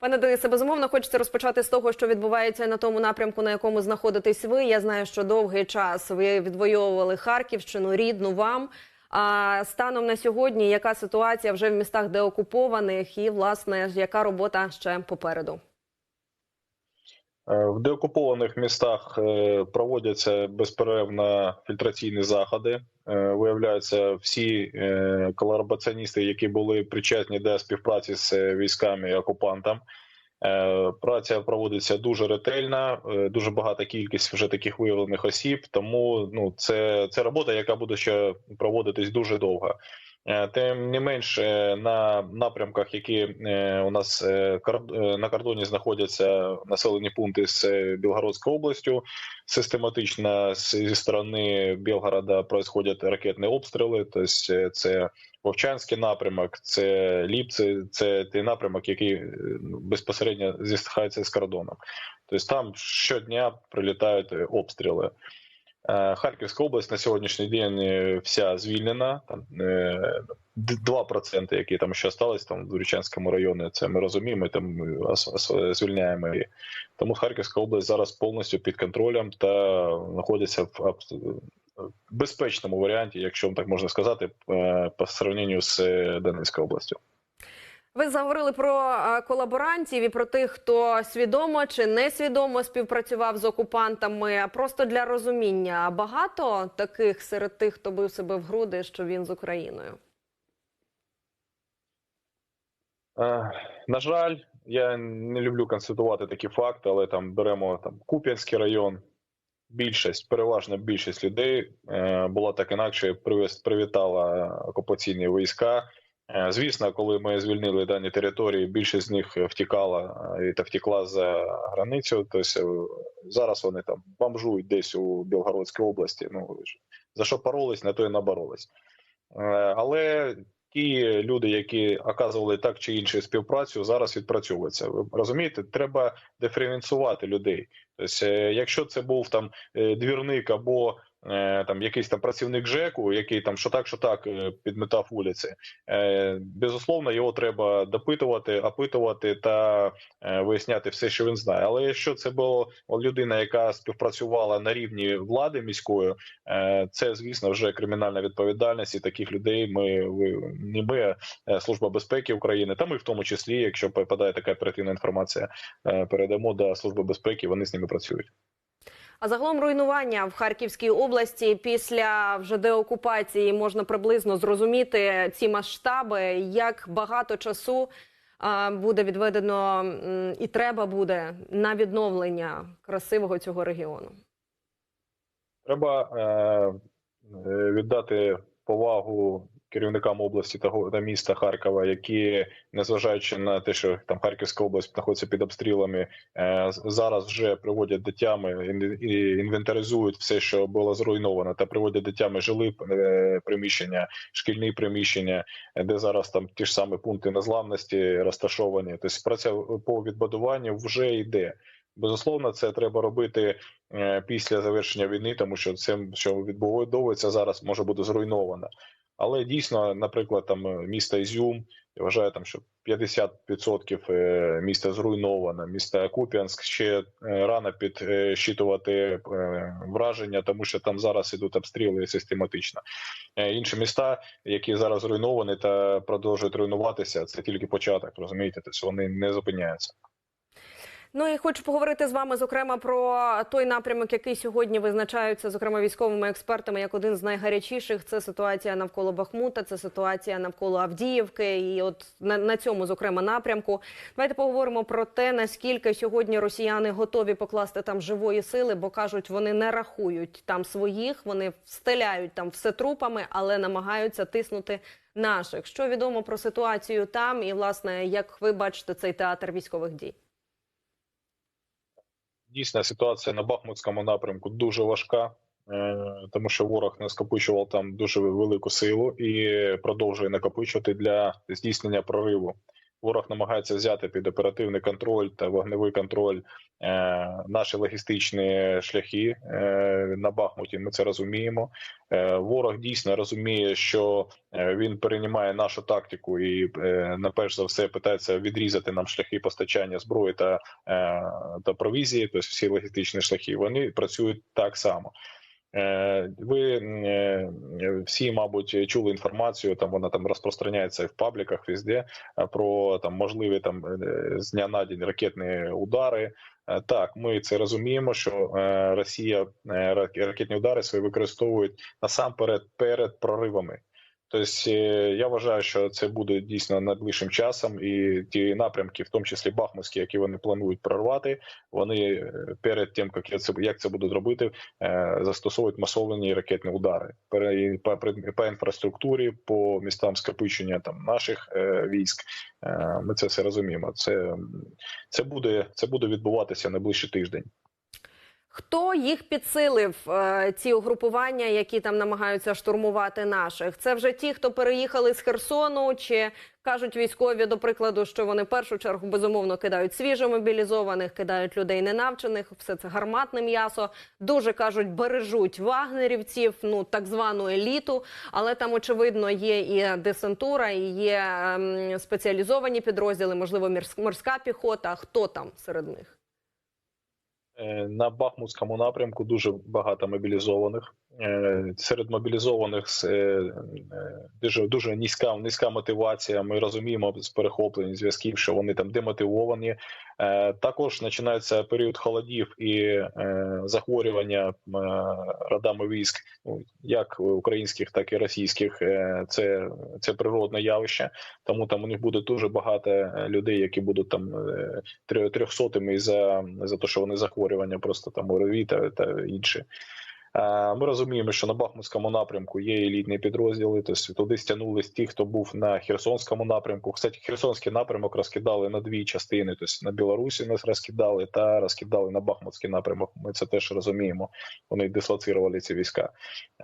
Пане Денисе, безумовно, хочеться розпочати з того, що відбувається на тому напрямку, на якому знаходитесь ви. Я знаю, що довгий час ви відвоювали Харківщину, рідну вам. А станом на сьогодні, яка ситуація вже в містах деокупованих, і власне яка робота ще попереду? Е, В деокупованих містах е, проводяться безперервно фільтраційні заходи. Е, Виявляються, всі колабораціоністи, які були причетні до співпраці з військами і окупантом. Праця проводиться дуже ретельно, дуже багата кількість вже таких виявлених осіб. Тому ну це, це робота, яка буде ще проводитись дуже довго. Е, Тим не менш, е, на напрямках, які е, у нас на кордоні знаходяться населені пункти з Білгородською областю, систематично зі сторони Білгорода происходять ракетні обстріли. Тобто це Вовчанський напрямок, це Ліпці, це той напрямок, який безпосередньо зістихається з кордоном. Тобто там щодня прилітають обстріли. Е, Харківська область на сьогоднішній день е, вся звільнена. Там е, д- 2%, які там ще остались там в Дурічанському районі, це ми розуміємо, там е, звільняємо її. Тому Харківська область зараз повністю під контролем та знаходиться в безпечному варіанті, якщо так можна сказати, е, по сравненню з е, Донецькою областю. Ви заговорили про е, колаборантів і про тих, хто свідомо чи несвідомо співпрацював з окупантами. Просто для розуміння багато таких серед тих, хто бив себе в груди, що він з Україною. Е, На жаль, я не люблю констатувати такі факти, але там беремо там Куп'янський район. Більшість, переважна більшість людей е, була так інакше привітала окупаційні війська. Е, Звісно, коли ми звільнили дані території, більшість з них втікала е, та втекла за границю. Тобто е, зараз вони там бомжують десь у Білгородській області. Ну за що боролись, на то і наборолись. Е, Але ті люди, які оказували так чи іншу співпрацю, зараз відпрацьовуються. Ви розумієте, треба диференціювати людей. Тобто, е, якщо це був там е, двірник або е, там якийсь там працівник ЖЕКу, який там що так, що так е, підметав вулиці, е, безусловно, його треба допитувати, опитувати та е, виясняти все, що він знає. Але якщо це була людина, яка співпрацювала на рівні влади міської, Е, Це, звісно, вже кримінальна відповідальність, і таких людей ми ви ми, служба безпеки України, та ми в тому числі, якщо попадає така оперативна інформація, е, передамо до служби безпеки. Вони з ними працюють. А загалом руйнування в Харківській області після вже деокупації можна приблизно зрозуміти ці масштаби, як багато часу буде відведено і треба буде на відновлення красивого цього регіону. Треба е, е, віддати повагу керівникам області та міста Харкова, які, незважаючи на те, що там Харківська область знаходиться під обстрілами, е, зараз вже приводять до і інвентаризують все, що було зруйновано, та приводять до тями жилі е, приміщення, шкільні приміщення, де зараз там ті ж самі пункти незламності розташовані. Тобто праця по відбудуванню вже йде. Безусловно, це треба робити е, після завершення війни, тому що це, що відбудовується зараз, може бути зруйновано. Але дійсно, наприклад, там е, місто Ізюм, я вважаю, там що 50% е, міста зруйновано. Місто Куп'янськ ще е, рано підсчитувати е, враження, тому що там зараз ідуть обстріли систематично. Інші міста, які зараз зруйновані та продовжують руйнуватися, це тільки початок, розумієте, тобто вони не зупиняються. Ну і хочу поговорити з вами зокрема про той напрямок, який сьогодні визначається, зокрема військовими експертами, як один з найгарячіших. Це ситуація навколо Бахмута, це ситуація навколо Авдіївки. І от на, на цьому зокрема напрямку. Давайте поговоримо про те, наскільки сьогодні росіяни готові покласти там живої сили, бо кажуть, вони не рахують там своїх, вони встеляють там все трупами, але намагаються тиснути наших. Що відомо про ситуацію там, і власне, як ви бачите цей театр військових дій? Дійсно, ситуація на Бахмутському напрямку дуже важка, е, тому що ворог накопичував там дуже велику силу і продовжує накопичувати для здійснення прориву. Ворог намагається взяти під оперативний контроль та вогневий контроль е, наші логістичні шляхи е, на Бахмуті. Ми це розуміємо. Е, ворог дійсно розуміє, що е, він переймає нашу тактику і е, на перш за все питається відрізати нам шляхи постачання зброї та, е, та провізії, тобто всі логістичні шляхи. Вони працюють так само. Е, Ви е, всі, мабуть, чули інформацію. Там вона там розпространяється в пабліках везде е, про там можливі там з дня на день ракетні удари. Так, ми це розуміємо, що Росія рак- ракетні удари свої використовують насамперед перед проривами. Тобто е, я вважаю, що це буде дійсно найближчим часом, і ті напрямки, в тому числі Бахмутські, які вони планують прорвати, вони е, перед тим, як це як це будуть робити, е, застосовують масовані ракетні удари по, по інфраструктурі, по містам скопичення там наших військ. Ми це все розуміємо. Це, це буде це буде відбуватися найближчий тиждень. Хто їх підсилив, е, ці угрупування, які там намагаються штурмувати наших? Це вже ті, хто переїхали з Херсону, чи кажуть військові, до прикладу, що вони в першу чергу безумовно кидають свіжо мобілізованих, кидають людей ненавчених, все це гарматне м'ясо. Дуже кажуть, бережуть вагнерівців, ну так звану еліту. Але там очевидно є і десантура, і є ем, спеціалізовані підрозділи, можливо, морська піхота. Хто там серед них? Е, На Бахмутському напрямку дуже багато мобілізованих. Е, Серед мобілізованих е, е, дуже дуже низька низька мотивація. Ми розуміємо з перехоплень зв'язків, що вони там демотивовані. Також починається період холодів і захворювання родами військ, ну як українських, так і російських. Це, це природне явище. Тому там у них буде дуже багато людей, які будуть там трьохсотими за, за те, що вони захворювання, просто там ОРВІ та, та інші. Ми розуміємо, що на Бахмутському напрямку є елітні підрозділи. Тобто туди стягнулись ті, хто був на Херсонському напрямку. Кстати, Херсонський напрямок розкидали на дві частини. Тобто на Білорусі нас розкидали та розкидали на Бахмутський напрямок. Ми це теж розуміємо. Вони дислоцировали ці війська.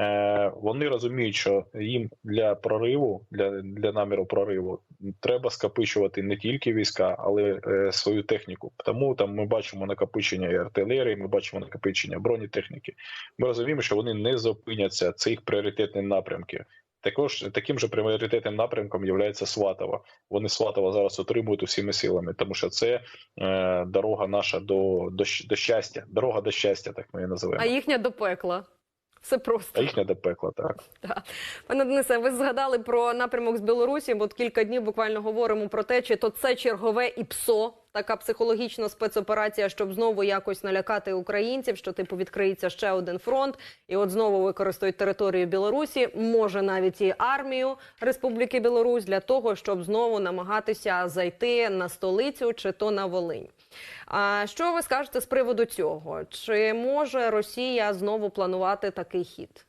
Е, Вони розуміють, що їм для прориву, для, для наміру прориву, треба скопичувати не тільки війська, але е, свою техніку. Тому там ми бачимо накопичення артилерії, ми бачимо накопичення бронетехніки. Ми розуміємо, що вони не зупиняться. Це їх пріоритетні напрямки. Також таким же пріоритетним напрямком є Сватова. Вони Сватова зараз отримують усіми силами, тому що це е, дорога наша до, до, до щастя. Дорога до щастя, так ми її називаємо. А їхня до пекла. Все просто. А їхня до пекла, так. Пане Денисе, ви згадали про напрямок з Білорусі, бо от кілька днів буквально говоримо про те, чи то це чергове ІПСО, така психологічна спецоперація, щоб знову якось налякати українців, що типу відкриється ще один фронт, і от знову використають територію Білорусі, може навіть і армію Республіки Білорусь для того, щоб знову намагатися зайти на столицю чи то на Волинь. А що ви скажете з приводу цього? Чи може Росія знову планувати такий хід?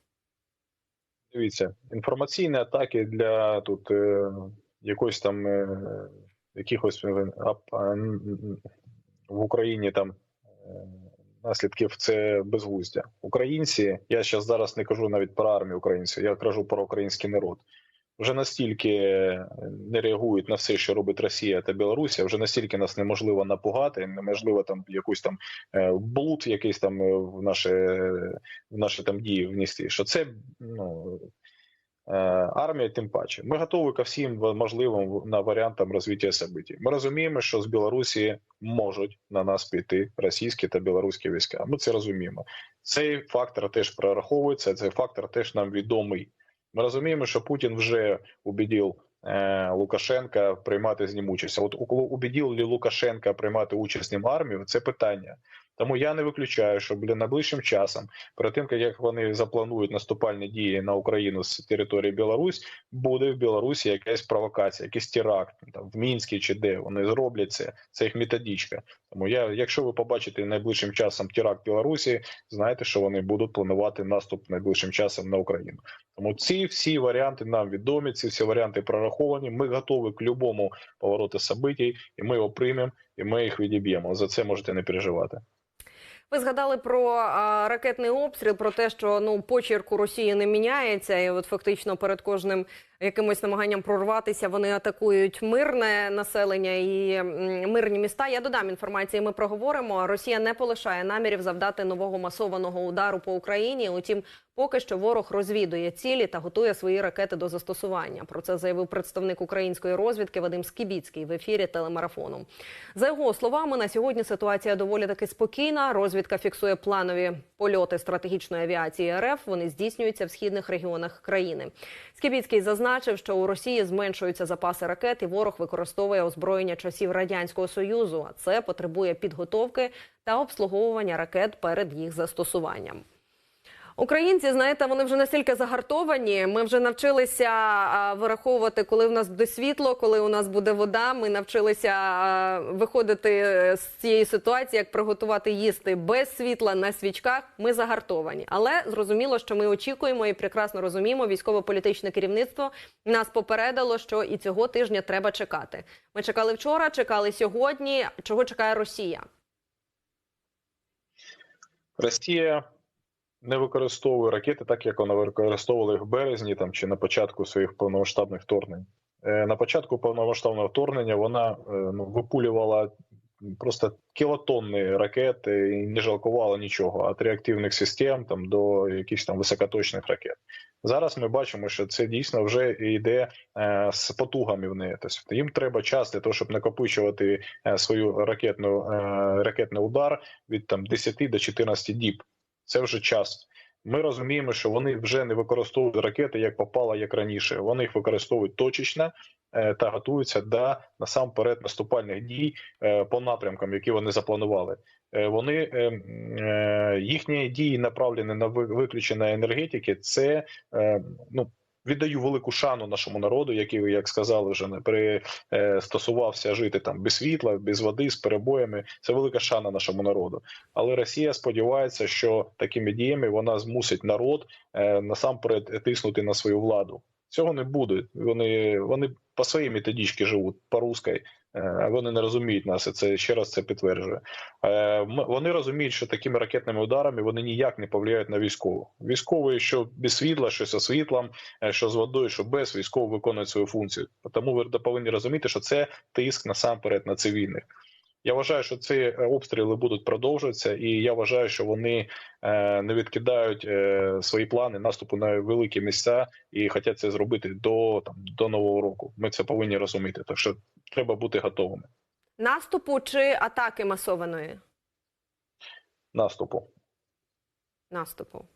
Дивіться, інформаційні атаки для тут е, якось там е, якихось е, в Україні там е, наслідків це безглуздя. Українці, я зараз зараз не кажу навіть про армію українців, я кажу про український народ. Вже настільки не реагують на все, що робить Росія та Білорусія, вже настільки нас неможливо напугати, неможливо там якусь там е, блуд, якийсь там е, в наші, в наші там дії внести. Що це ну е, армія, тим паче. Ми готові ко всім можливим на варіантам розвиття событий. Ми розуміємо, що з Білорусі можуть на нас піти російські та білоруські війська. Ми це розуміємо. Цей фактор теж прораховується. Цей фактор теж нам відомий. Ми розуміємо, що Путін вже убедив е, Лукашенка приймати з ним участь. От убедив ли Лукашенка приймати участь ним армію? Це питання. Тому я не виключаю, що блін, найближчим часом, перед тим як вони запланують наступальні дії на Україну з території Білорусь, буде в Білорусі якась провокація, якийсь теракт там в Мінській чи де вони зроблять це. Це їх методичка. Тому я, якщо ви побачите найближчим часом теракт Білорусі, знаєте, що вони будуть планувати наступ найближчим часом на Україну. Тому ці всі варіанти нам відомі, ці всі варіанти прораховані. Ми готові к любому повороту событий, і ми його приймемо, і ми їх відіб'ємо. За це можете не переживати. Ви згадали про а, ракетний обстріл, про те, що ну почерк у Росії не міняється, і от фактично перед кожним якимось намаганням прорватися. Вони атакують мирне населення і мирні міста. Я додам інформації. Ми проговоримо. Росія не полишає намірів завдати нового масованого удару по Україні. Утім, поки що ворог розвідує цілі та готує свої ракети до застосування. Про це заявив представник української розвідки Вадим Скібіцький в ефірі телемарафону. За його словами, на сьогодні ситуація доволі таки спокійна. Розвідка фіксує планові польоти стратегічної авіації РФ. Вони здійснюються в східних регіонах країни. Скібіцький зазначив, що у Росії зменшуються запаси ракет, і ворог використовує озброєння часів радянського союзу. А це потребує підготовки та обслуговування ракет перед їх застосуванням. Українці, знаєте, вони вже настільки загартовані. Ми вже навчилися вираховувати, коли в нас буде світло, коли у нас буде вода. Ми навчилися виходити е, з цієї ситуації, як приготувати їсти без світла на свічках. Ми загартовані, але зрозуміло, що ми очікуємо і прекрасно розуміємо. Військово-політичне керівництво нас попередило, що і цього тижня треба чекати. Ми чекали вчора, чекали сьогодні. Чого чекає Росія? Росія не використовує ракети так, як вона використовувала їх в березні там чи на початку своїх повномасштабних вторгнень. Е, На початку повномасштабного вторгнення вона е, ну, випулювала просто кілотонни ракет і не жалкувала нічого від реактивних систем там до якихось там високоточних ракет. Зараз ми бачимо, що це дійсно вже йде е, з потугами в неї. Тобто їм треба час для того, щоб накопичувати свою ракетну ракетний удар від там 10 до 14 діб. Це вже час. Ми розуміємо, що вони вже не використовують ракети як попало, як раніше. Вони їх використовують точечно е, та готуються до насамперед наступальних дій е, по напрямкам, які вони запланували. Е, Вони їхні дії направлені на виключення енергетики. Це ну. Віддаю велику шану нашому народу, який, як сказали, вже не пристосувався жити там без світла, без води, з перебоями. Це велика шана нашому народу. Але Росія сподівається, що такими діями вона змусить народ е, насамперед тиснути на свою владу. Цього не буде. Вони вони по своїй методичці живуть по русской, е, вони не розуміють нас. і Це ще раз це підтверджує. Е, Вони розуміють, що такими ракетними ударами вони ніяк не повлияють на військову. Військовий, що без світла, що зі світлом, е, що з водою, що без військово виконують свою функцію. Тому ви повинні розуміти, що це тиск насамперед на цивільних. Я вважаю, що ці е, обстріли будуть продовжуватися, і я вважаю, що вони е, не відкидають е, свої плани наступу на великі місця і хочуть це зробити до там до нового року. Ми це повинні розуміти. Так що треба бути готовими Наступу чи атаки масованої? наступу. наступу.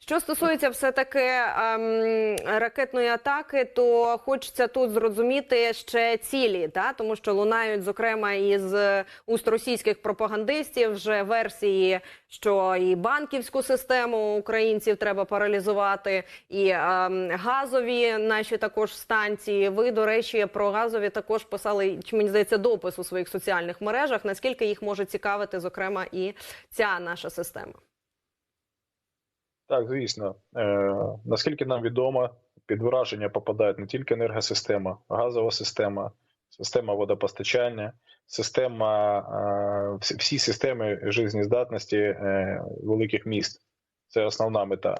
Що стосується все таки ем, ракетної атаки, то хочеться тут зрозуміти ще цілі, та тому що лунають зокрема із уст російських пропагандистів вже версії, що і банківську систему українців треба паралізувати, і ем, газові наші також станції. Ви до речі про газові також писали чи мені здається допис у своїх соціальних мережах. Наскільки їх може цікавити, зокрема, і ця наша система. Так, звісно. Е, наскільки нам відомо, під враження попадають не тільки енергосистема, газова система, система водопостачання, система е, всі, системи жизнездатності е, великих міст. Це основна мета.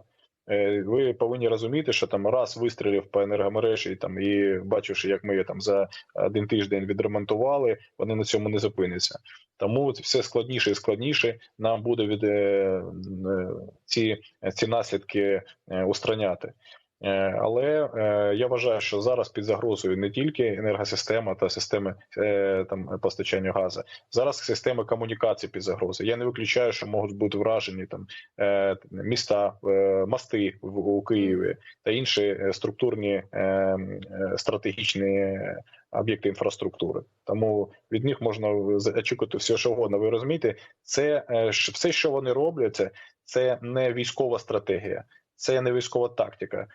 Е, ви повинні розуміти, що там раз вистрілів по енергомережі, там і бачивши, як ми там за один тиждень відремонтували, вони на цьому не зупиняться. Тому все складніше і складніше нам буде від е, е, ці, ці наслідки устраняти. Е, Але е, я вважаю, що зараз під загрозою не тільки енергосистема та системи е, там постачання газу, зараз системи комунікації під загрозою. Я не виключаю, що можуть бути вражені там міста, мости у Києві та інші структурні стратегічні об'єкти інфраструктури. Тому від них можна очікувати все, що угодно. Ви розумієте, це все, що вони роблять, це, не військова стратегія, це не військова тактика,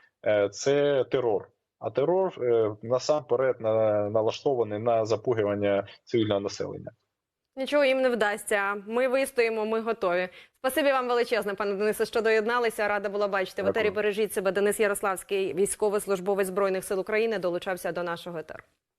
це терор. А терор е, насамперед на, налаштований на запугування цивільного населення. Нічого їм не вдасться. Ми вистоїмо, ми готові. Спасибі вам величезне, пане Денисе, що доєдналися. Рада була бачити. В етері бережіть себе. Денис Ярославський, військовослужбовець збройних сил України, долучався до нашого етеру.